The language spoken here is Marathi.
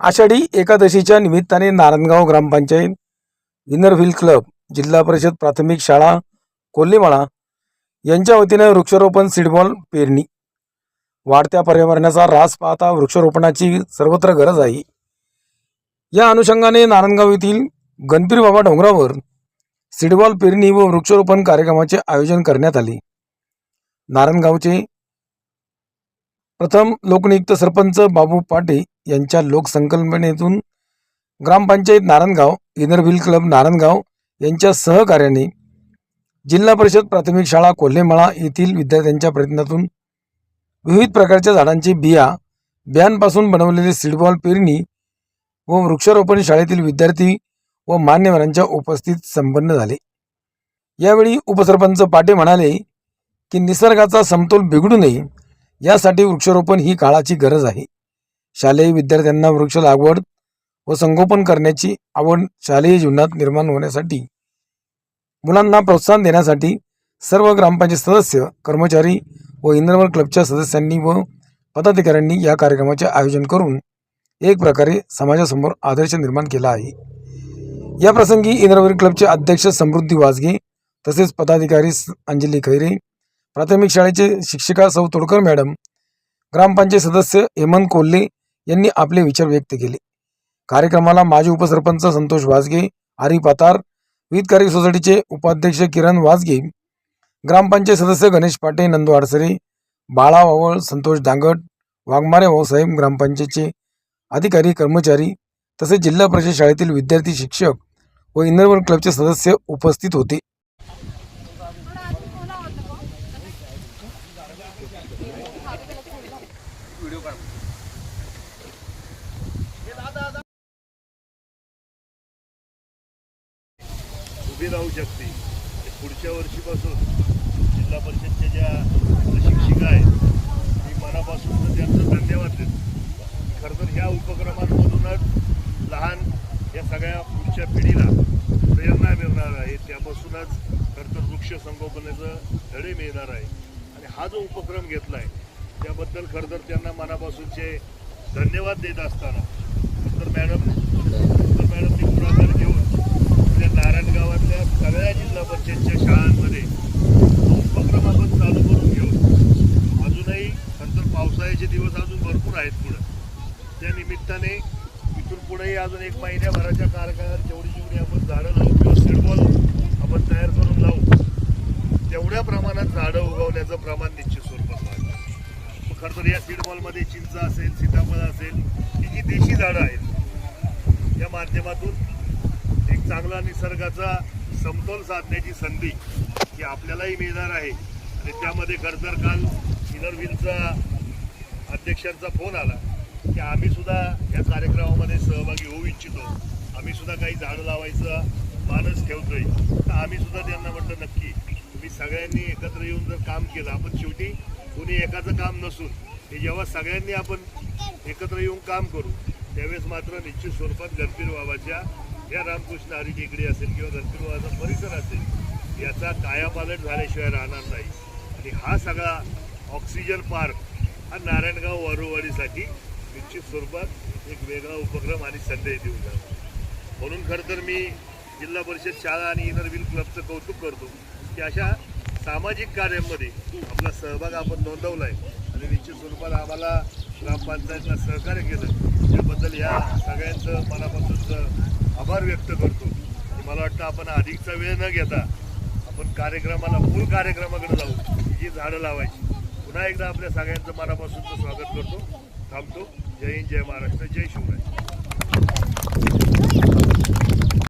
आषाढी एकादशीच्या निमित्ताने Narayangaon gram panchayat Inner Wheel Club जिल्हा परिषद प्राथमिक शाळा कोल्हेमाळा यांच्या वतीने वृक्षारोपण सीडबॉल पेरणी. वाढत्या पर्यावरणाचा ऱ्हास पाहता वृक्षारोपणाची सर्वत्र गरज आहे. या अनुषंगाने नारायणगाव येथील गणपीर बाबा डोंगरावर सीडबॉल पेरणी व वृक्षारोपण कार्यक्रमाचे आयोजन करण्यात आले. नारायणगावचे प्रथम लोकनियुक्त सरपंच बाबू पाटे यांच्या लोकसंकल्पनेतून gram panchayat Narayangaon Inner Wheel Club Narayangaon यांच्या सहकार्याने जिल्हा परिषद प्राथमिक शाळा कोल्हेमाळा येथील विद्यार्थ्यांच्या प्रयत्नातून विविध प्रकारच्या झाडांची बिया बियांपासून बनवलेले सीडबॉल पेरणी व वृक्षारोपण शाळेतील विद्यार्थी व मान्यवरांच्या उपस्थित संपन्न झाले. यावेळी उपसरपंच पाटे म्हणाले की निसर्गाचा समतोल बिघडू नये यासाठी वृक्षारोपण ही काळाची गरज आहे. शालेय विद्यार्थ्यांना वृक्ष लागवड व संगोपन करण्याची आवड शालेय जीवनात निर्माण होण्यासाठी मुलांना प्रोत्साहन देण्यासाठी सर्व ग्रामपंचायत सदस्य कर्मचारी व इंद्रवल क्लबच्या सदस्यांनी व पदाधिकाऱ्यांनी या कार्यक्रमाचे आयोजन करून एक प्रकारे समाजासमोर आदर्श निर्माण केला आहे. या प्रसंगी इंद्रवल क्लबचे अध्यक्ष समृद्धी वाजगे तसेच पदाधिकारी स- अंजली खैरे प्राथमिक शाळेचे शिक्षिका सौ तोडकर मॅडम ग्रामपंचायत सदस्य हेमंत कोल्हे यांनी आपले विचार व्यक्त केले. कार्यक्रमाला माजी उपसरपंच संतोष वाजगे आरी पातार विविध कार्य सोसायटीचे उपाध्यक्ष किरण वाजगे ग्रामपंचायत सदस्य गणेश पाटे नंदू आडसरे बाळा वावळ संतोष दांगट वाघमारे भाऊसाहेब ग्रामपंचायतचे अधिकारी कर्मचारी तसेच जिल्हा परिषद शाळेतील विद्यार्थी शिक्षक व इंद्रवल क्लबचे सदस्य उपस्थित होते. उभी राहू शकते. पुढच्या वर्षीपासून जिल्हा परिषदच्या ज्या शिक्षिका आहेत मी मनापासून त्यांचं धन्यवाद देतो. खरं तर ह्या उपक्रमांमधूनच लहान या सगळ्या पुढच्या पिढीला प्रेरणा मिळणार आहे. त्यापासूनच खरं तर वृक्ष संगोपनेचं धडे मिळणार आहे. आणि हा जो उपक्रम घेतला आहे त्याबद्दल खरं तर त्यांना मनापासूनचे धन्यवाद देत असताना. तर मॅडम तर मॅडमनी पुढाकार घेऊन आपल्या नारायणगावातल्या सगळ्या जिल्हा परिषदच्या शाळांमध्ये तो उपक्रम आपण चालू करून घेऊ अजूनही नंतर पावसाळ्याचे दिवस अजून भरपूर आहेत पुढं. त्या निमित्ताने इथून पुढेही अजून एक महिन्याभराच्या कारखान्यात जेवढी जेवढी आपण झाडं लावू किंवा सिडबॉल आपण तयार करून लावू तेवढ्या प्रमाणात झाडं उगवण्याचं प्रमाण निश्चित स्वरूपात वाढतं खरं तर या सिडबॉलमध्ये चिंच असेल सीताफळ असेल ही जी देशी झाडं आहेत या माध्यमातून एक चांगला निसर्गाचा समतोल साधण्याची संधी ही आपल्यालाही मिळणार आहे. आणि त्यामध्ये खरं तर काल इनरव्हीलचा अध्यक्षांचा फोन आला की आम्ही सुद्धा या कार्यक्रमामध्ये सहभागी होऊ इच्छितो. आम्ही सुद्धा काही झाडं लावायचा मानस ठेवतोय. तर आम्ही सुद्धा त्यांना म्हटलं नक्की तुम्ही सगळ्यांनी एकत्र येऊन जर काम केलं आपण शेवटी कोणी एकाचं काम नसून हे जेव्हा सगळ्यांनी आपण एकत्र येऊन काम करू त्यावेळेस मात्र निश्चित स्वरूपात गणपीर बाबाच्या या रामकृष्ण हरी टेकडी असेल किंवा गणपीर बाबाचा परिसर असेल याचा कायापालट झाल्याशिवाय राहणार नाही. आणि हा सगळा ऑक्सिजन पार्क हा नारायणगाव वारुवाडीसाठी निश्चित स्वरूपात एक वेगळा उपक्रम आणि संदेश देऊ जातो. म्हणून खरं तर मी जिल्हा परिषद शाळा आणि इनरव्हील क्लबचं कौतुक करतो की अशा सामाजिक कार्यांमध्ये आपला सहभाग आपण नोंदवला आहे आणि निश्चित स्वरूपात आम्हाला ग्रामपंचायतला सहकार्य केलं. त्याबद्दल या सगळ्यांचं मनापासूनचं आभार व्यक्त करतो. मला वाटतं आपण अधिकचा वेळ न घेता आपण कार्यक्रमाला मूळ कार्यक्रमाकडे जाऊ ही जी झाडं लावायची. पुन्हा एकदा आपल्या सगळ्यांचं मनापासूनचं स्वागत करतो. थांबतो. जय हिंद जय महाराष्ट्र जय शिवराय.